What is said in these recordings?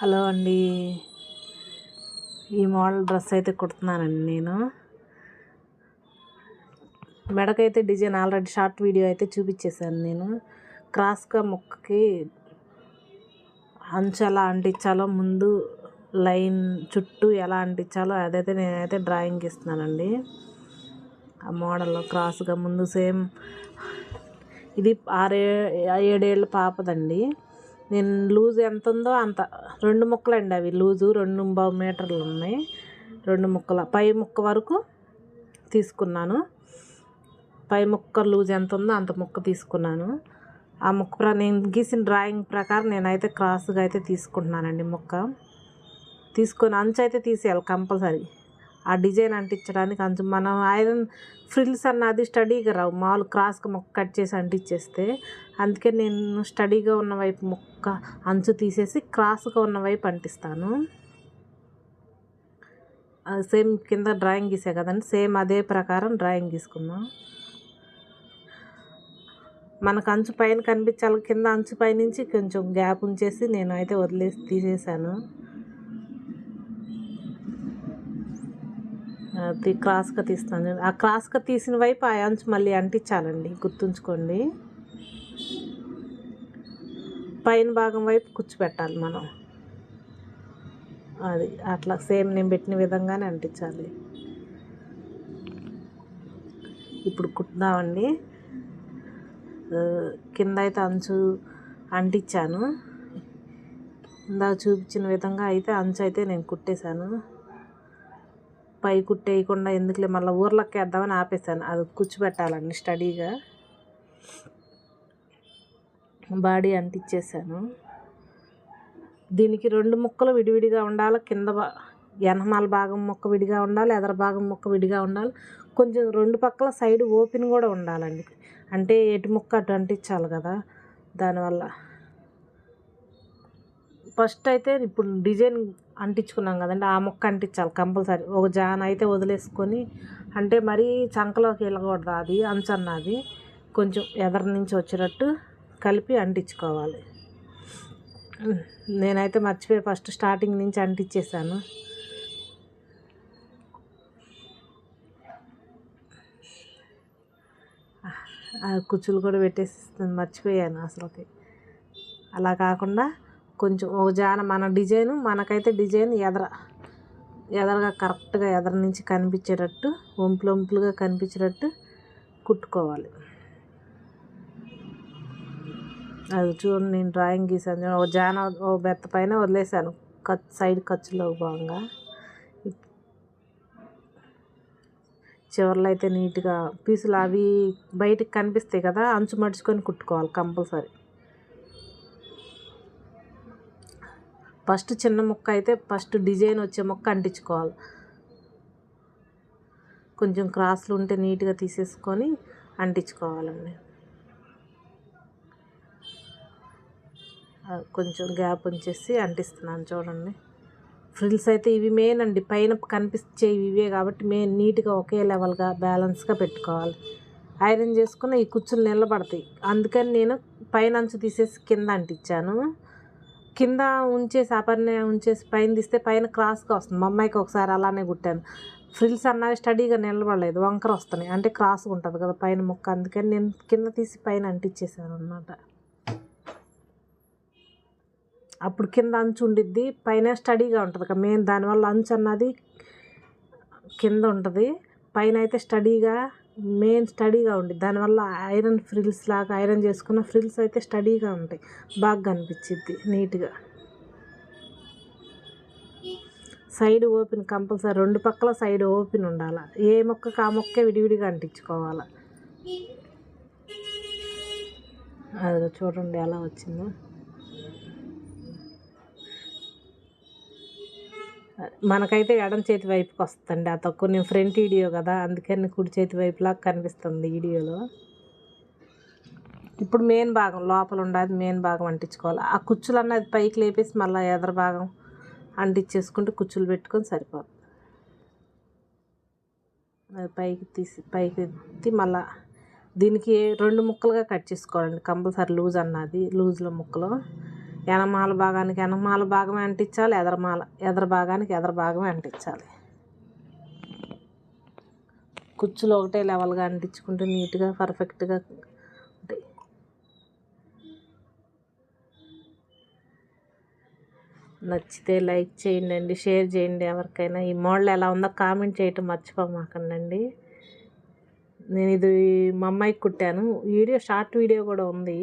Hello అండి. ఈ model dress అయితే కుడుతున్నానండి నేను. మెడకైతే డిజైన్ ఆల్రెడీ షార్ట్ వీడియో అయితే చూపించేశాను నేను. క్రాస్గా ముక్కకి అంచు ఎలా అంటించాలో ముందు లైన్ చుట్టూ ఎలా అంటించాలో అదైతే నేనైతే డ్రాయింగ్ ఇస్తున్నానండి ఆ మోడల్ క్రాస్గా ముందు సేమ్ ఇది ఆరే ఏడేళ్ళ పాపదండి. నేను లూజ్ ఎంత ఉందో అంత రెండు ముక్కలు అండి అవి లూజు రెండు బావు మీటర్లు ఉన్నాయి. రెండు ముక్కల పై ముక్క వరకు తీసుకున్నాను. పై ముక్క లూజ్ ఎంత ఉందో అంత ముక్క తీసుకున్నాను. ఆ ముక్క ప్ర నేను గీసిన డ్రాయింగ్ ప్రకారం నేనైతే క్రాస్గా అయితే తీసుకుంటున్నానండి ముక్క. తీసుకొని అంచు అయితే తీసేయాలి కంపల్సరీ. ఆ డిజైన్ అంటించడానికి అంచు మనం ఐరన్ ఫ్రిల్స్ అన్నది స్టడీగా రావు. మామూలు క్రాస్గా మొక్క కట్ చేసి అంటించేస్తే అందుకే నేను స్టడీగా ఉన్న వైపు మొక్క అంచు తీసేసి క్రాస్గా ఉన్న వైపు అంటిస్తాను. సేమ్ కింద డ్రాయింగ్ గీసే కదండి సేమ్ అదే ప్రకారం డ్రాయింగ్ గీసుకుందాం. మనకు అంచు పైన కనిపించాలి కింద అంచు పైనుంచి కొంచెం గ్యాప్ ఉంచేసి నేను అయితే వదిలేసి తీసేసాను. క్రాస్గా తీస్తాను. ఆ క్రాస్గా తీసిన వైపు ఆ అంచు మళ్ళీ అంటించాలండి. గుర్తుంచుకోండి. పైన భాగం వైపు కూర్చోపెట్టాలి మనం. అది అట్లా సేమ్ నేను పెట్టిన విధంగానే అంటించాలి. ఇప్పుడు కుట్టుదామండి. కింద అయితే అంచు అంటించాను. ఇందా చూపించిన విధంగా అయితే అంచు అయితే నేను కుట్టేశాను. పై కుట్టేయకుండా ఎందుకులే మళ్ళీ ఊర్లోకి వేద్దామని ఆపేసాను అది కూర్చోబెట్టాలండి స్టడీగా. బాడీ అంటించేసాను దీనికి రెండు ముక్కలు విడివిడిగా ఉండాలి. కింద ఎనమాల భాగం ముక్క విడిగా ఉండాలి ఎదర భాగం ముక్క విడిగా ఉండాలి. కొంచెం రెండు పక్కల సైడ్ ఓపెన్ కూడా ఉండాలండి. అంటే ఎటు ముక్క అటు అంటించాలి కదా. దానివల్ల ఫస్ట్ అయితే ఇప్పుడు డిజైన్ అంటించుకున్నాం కదండి. ఆ మొక్క అంటించాలి కంపల్సరీ. ఒక జాన్ అయితే వదిలేసుకొని అంటే మరీ చంకలోకి వెళ్ళకూడదు అది అంచన్నది కొంచెం ఎదరి నుంచి వచ్చేటట్టు కలిపి అంటించుకోవాలి. నేనైతే మర్చిపోయి ఫస్ట్ స్టార్టింగ్ నుంచి అంటించేసాను కుచ్చులు కూడా పెట్టేసి మర్చిపోయాను అసలుకి. అలా కాకుండా కొంచెం ఒక జాన మన డిజైన్ మనకైతే డిజైన్ ఎదర ఎదరగా కరెక్ట్గా ఎదర నుంచి కనిపించేటట్టు వంపులు వంపులుగా కనిపించేటట్టు కుట్టుకోవాలి. అది చూడండి నేను డ్రాయింగ్ గీసాను. ఒక జాన ఓ బెత్త పైన వదిలేసాను ఖర్చు సైడ్ ఖర్చులో భాగంగా. చివర్లో అయితే నీట్గా పీసులు అవి బయటకు కనిపిస్తాయి కదా అంచు మడుచుకొని కుట్టుకోవాలి కంపల్సరీ. ఫస్ట్ చిన్న ముక్క అయితే ఫస్ట్ డిజైన్ వచ్చే ముక్క అంటించుకోవాలి. కొంచెం క్రాస్లు ఉంటే నీట్గా తీసేసుకొని అంటించుకోవాలండి. కొంచెం గ్యాప్ ఉంచేసి అంటిస్తున్నాను చూడండి. ఫ్రిల్స్ అయితే ఇవి మెయిన్ అండి. పైన కనిపించే ఇవే కాబట్టి మెయిన్ నీట్గా ఒకే లెవెల్గా బ్యాలెన్స్గా పెట్టుకోవాలి. ఐరన్ చేసుకున్న ఈ కుచ్చులు నిలబడతాయి. అందుకని నేను పైన అంచు తీసేసి కింద అంటించాను. కింద ఉంచేసి అపర్ణ ఉంచేసి పైన తీస్తే పైన క్రాస్గా వస్తుంది. మా అమ్మాయికి ఒకసారి అలానే కుట్టాను. ఫ్రిల్స్ అన్నవి స్టడీగా నిలబడలేదు వంకర వస్తున్నాయి. అంటే క్రాస్గా ఉంటుంది కదా పైన ముక్క అందుకని నేను కింద తీసి పైన అంటించేసాను అనమాట అప్పుడు కింద అంచు ఉండిద్ది పైన స్టడీగా ఉంటుంది కదా. మెయిన్ దానివల్ల అంచు అన్నది కింద ఉంటుంది పైన అయితే స్టడీగా మెయిన్ స్టడీగా ఉండి దానివల్ల ఐరన్ ఫ్రిల్స్ లాగా ఐరన్ చేసుకున్న ఫ్రిల్స్ అయితే స్టడీగా ఉంటాయి. బాగా కనిపించిద్ది నీట్గా. సైడ్ ఓపెన్ కంపల్సరీ రెండు పక్కల సైడ్ ఓపెన్ ఉండాలి? ఏ మొక్కకి ఆ మొక్కే విడివిడిగా అంటించుకోవాలి? అది చూడండి ఎలా వచ్చిందో. మనకైతే ఎడం చేతి వైపుకి వస్తుందండి ఆ తక్కువ. నేను ఫ్రంట్ వీడియో కదా అందుకని కుడి చేతి వైపులాగా కనిపిస్తుంది వీడియోలో. ఇప్పుడు మెయిన్ భాగం లోపల ఉండదు మెయిన్ భాగం అంటించుకోవాలి. ఆ కుచ్చులు అన్నది పైకి లేపేసి మళ్ళీ ఎదర భాగం అంటించేసుకుంటే కుచ్చులు పెట్టుకొని సరిపోతుంది. అది పైకి తీసి పైకి ఎత్తి మళ్ళీ దీనికి రెండు ముక్కలుగా కట్ చేసుకోవాలండి. కంపల్సరీ లూజ్ అన్నది లూజ్లో ముక్కలు. ఎనమాల భాగానికి ఎనమాల భాగమే అంటించాలి ఎదరమాల ఎదర భాగానికి ఎదర భాగమే అంటించాలి. కుచ్చులు ఒకటే లెవెల్గా అంటించుకుంటే నీట్గా పర్ఫెక్ట్గా ఉంటాయి. నచ్చితే లైక్ చేయండి అండి షేర్ చేయండి ఎవరికైనా. ఈ మోడల్ ఎలా ఉందో కామెంట్ చేయటం మర్చిపోమాకండి నేను ఇది మా అమ్మాయికి కుట్టాను. వీడియో షార్ట్ వీడియో కూడా ఉంది.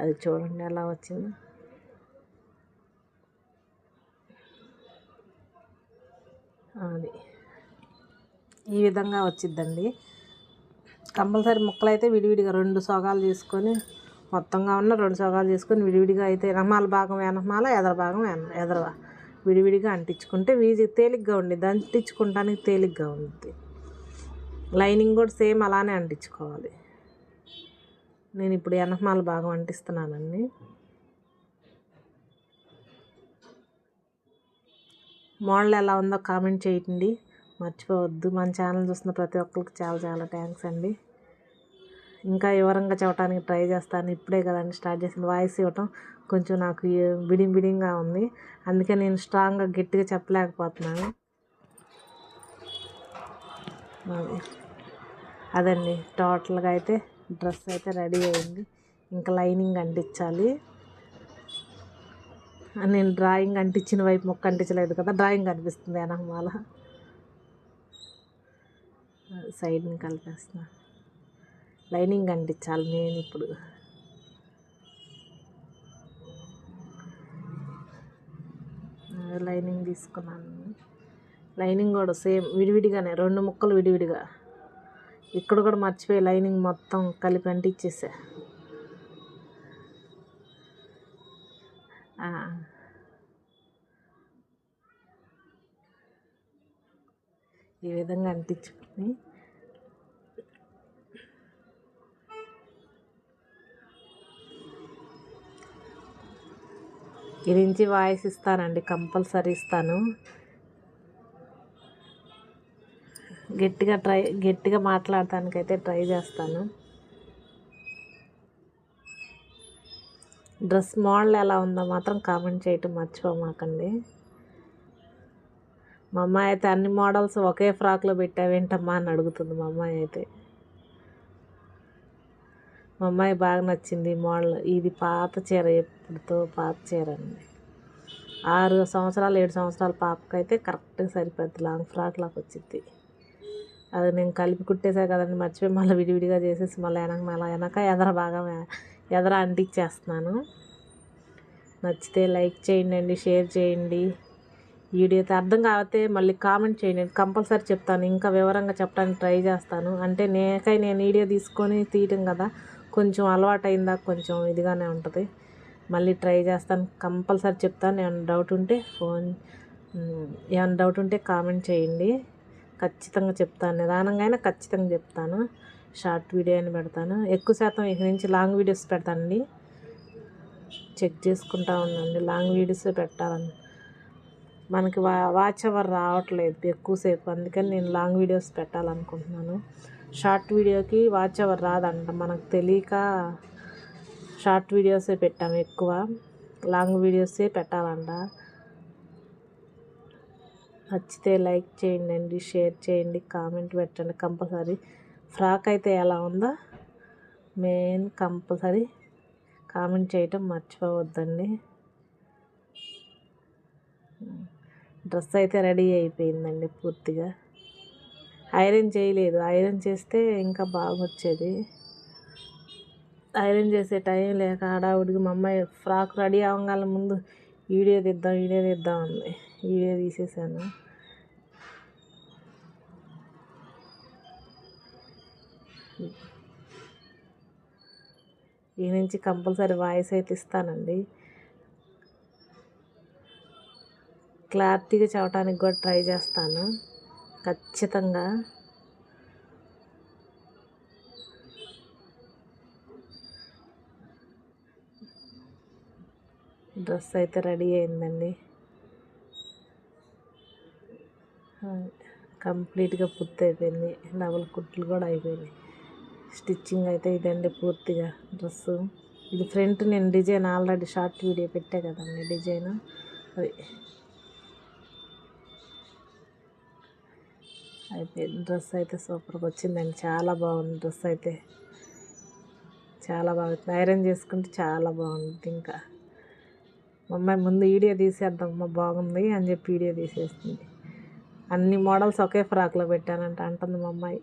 అది చూడండి ఎలా వచ్చింది. అది. ఈ విధంగా వచ్చిద్దండి. కంపల్సరీ ముక్కలు అయితే విడివిడిగా రెండు సోగాలు చేసుకొని మొత్తంగా ఉన్న రెండు సోగాలు తీసుకొని విడివిడిగా అయితే ఎనమాల భాగం వెనమాల ఎదర భాగం ఎన- ఎదర విడివిడిగా అంటించుకుంటే వీజీ తేలిగ్గా ఉండిద్ది అంటించుకుంటానికి తేలిగ్గా ఉంటుంది లైనింగ్ కూడా సేమ్ అలానే అంటించుకోవాలి. నేను ఇప్పుడు ఎనమాల భాగం అంటిస్తున్నానండి. మోడల్ ఎలా ఉందో కామెంట్ చేయండి. మర్చిపోవద్దు. మన ఛానల్ చూస్తున్న ప్రతి ఒక్కరికి చాలా చాలా థ్యాంక్స్ అండి. ఇంకా వివరంగా చెప్పడానికి ట్రై చేస్తాను. ఇప్పుడే కదండి స్టార్ట్ చేసింది వాయిస్ ఇవ్వటం. కొంచెం నాకు బిడింగ్ బిడింగ్గా ఉంది. అందుకే నేను స్ట్రాంగ్గా గట్టిగా చెప్పలేకపోతున్నాను. అదండి. టోటల్గా అయితే డ్రెస్ అయితే రెడీ అయింది. ఇంకా లైనింగ్ అంటించాలి. నేను డ్రాయింగ్ అంటించిన వైపు మొక్క అంటించలేదు కదా డ్రాయింగ్ కనిపిస్తుంది వెనకమాల సైడ్ని కలిపేస్తున్నా లైనింగ్ అంటించాలి నేను ఇప్పుడు. లైనింగ్ తీసుకున్నాను. లైనింగ్ కూడా సేమ్ విడివిడిగానే రెండు ముక్కలు విడివిడిగా. ఇక్కడ కూడా మర్చిపోయి లైనింగ్ మొత్తం కలిపి అంటించేసా. ఈ విధంగా అనిపించుకుని గురించి వాయిస్ ఇస్తానండి కంపల్సరీ ఇస్తాను. గట్టిగా ట్రై గట్టిగా మాట్లాడటానికైతే ట్రై చేస్తాను. డ్రెస్ మోడల్ ఎలా ఉందో మాత్రం కామెంట్ చేయటం మర్చిపోమాకండి. మా అమ్మాయి అయితే అన్ని మోడల్స్ ఒకే ఫ్రాక్లో పెట్టావేంటమ్మా అని అడుగుతుంది మా అమ్మాయి అయితే. మా అమ్మాయి బాగా నచ్చింది మోడల్. ఇది పాత చీర ఎప్పుడుతో పాత చీర అండి. ఆరు సంవత్సరాలు ఏడు సంవత్సరాల పాపకైతే కరెక్ట్గా సరిపోద్ది. లాంగ్ ఫ్రాక్ లాగా వచ్చింది అది నేను కలిపి కుట్టేసా కదండి మర్చిపోయి మళ్ళీ విడివిడిగా చేసేసి మళ్ళీ వెనక మళ్ళీ వెనక ఎదర బాగా ఎదర అంటించేస్తున్నాను నచ్చితే లైక్ చేయండి షేర్ చేయండి. వీడియో అయితే అర్థం కాకపోతే మళ్ళీ కామెంట్ చేయండి. కంపల్సరీ చెప్తాను ఇంకా వివరంగా చెప్పడానికి ట్రై చేస్తాను. అంటే నేకై నేను వీడియో తీసుకొని తీయటం కదా కొంచెం అలవాటు అయిందా కొంచెం ఇదిగానే ఉంటుంది. మళ్ళీ ట్రై చేస్తాను కంపల్సరీ చెప్తాను. ఏమైనా డౌట్ ఉంటే ఫోన్ ఏమైనా డౌట్ ఉంటే కామెంట్ చేయండి. ఖచ్చితంగా చెప్తాను. నిదానంగా అయినా ఖచ్చితంగా చెప్తాను. షార్ట్ వీడియో అని పెడతాను. ఎక్కువ శాతం ఇక నుంచి లాంగ్ వీడియోస్ పెడతానండి. చెక్ చేసుకుంటా ఉండండి. లాంగ్ వీడియోస్ పెట్టాలని. మనకి వా వాచ్ అవర్ రావట్లేదు ఎక్కువసేపు అందుకని నేను లాంగ్ వీడియోస్ పెట్టాలనుకుంటున్నాను. షార్ట్ వీడియోకి వాచ్ అవర్ రాదంట. మనకు తెలియక షార్ట్ వీడియోసే పెట్టాము ఎక్కువ. లాంగ్ వీడియోసే పెట్టాలంట. నచ్చితే లైక్ చేయండి షేర్ చేయండి కామెంట్ పెట్టండి. కంపల్సరీ ఫ్రాక్ అయితే ఎలా ఉందో? మెయిన్ కంపల్సరీ కామెంట్ చేయటం మర్చిపోవద్దండి. డ్రెస్ అయితే రెడీ అయిపోయిందండి పూర్తిగా. ఐరన్ చేయలేదు. ఐరన్ చేస్తే ఇంకా బాగా వచ్చేది ఐరన్ చేసే టైం లేక హడావుడికి మా అమ్మాయి ఫ్రాక్ రెడీ అవ్వగానే ముందు వీడియో తీద్దాం వీడియో తీద్దాం అంది. వీడియో తీసేసాను. ఈ నుంచి కంపల్సరీ వాయిస్ అయితే ఇస్తానండి. క్లారిటీగా చెప్పడానికి కూడా ట్రై చేస్తాను. ఖచ్చితంగా. డ్రెస్ అయితే రెడీ అయిందండి. కంప్లీట్గా పూర్తి అయిపోయింది డబుల్ కుట్లు కూడా అయిపోయినాయి. స్టిచ్చింగ్ అయితే ఇదండి పూర్తిగా డ్రెస్సు. ఇది ఫ్రంట్ నేను డిజైన్ ఆల్రెడీ షార్ట్ వీడియో పెట్టా కదండి డిజైన్. అది అయితే డ్రెస్ అయితే సూపర్గా వచ్చిందండి. చాలా బాగుంది డ్రెస్ అయితే. చాలా బాగుంది ఐరన్ చేసుకుంటే చాలా బాగుంది ఇంకా. అమ్మాయి ముందు వీడియో తీసేద్దాం అమ్మ బాగుంది అని చెప్పి వీడియో తీసేస్తుంది అన్ని మోడల్స్ ఒకే ఫ్రాక్లో పెట్టానంట అంటుంది మా అమ్మాయి.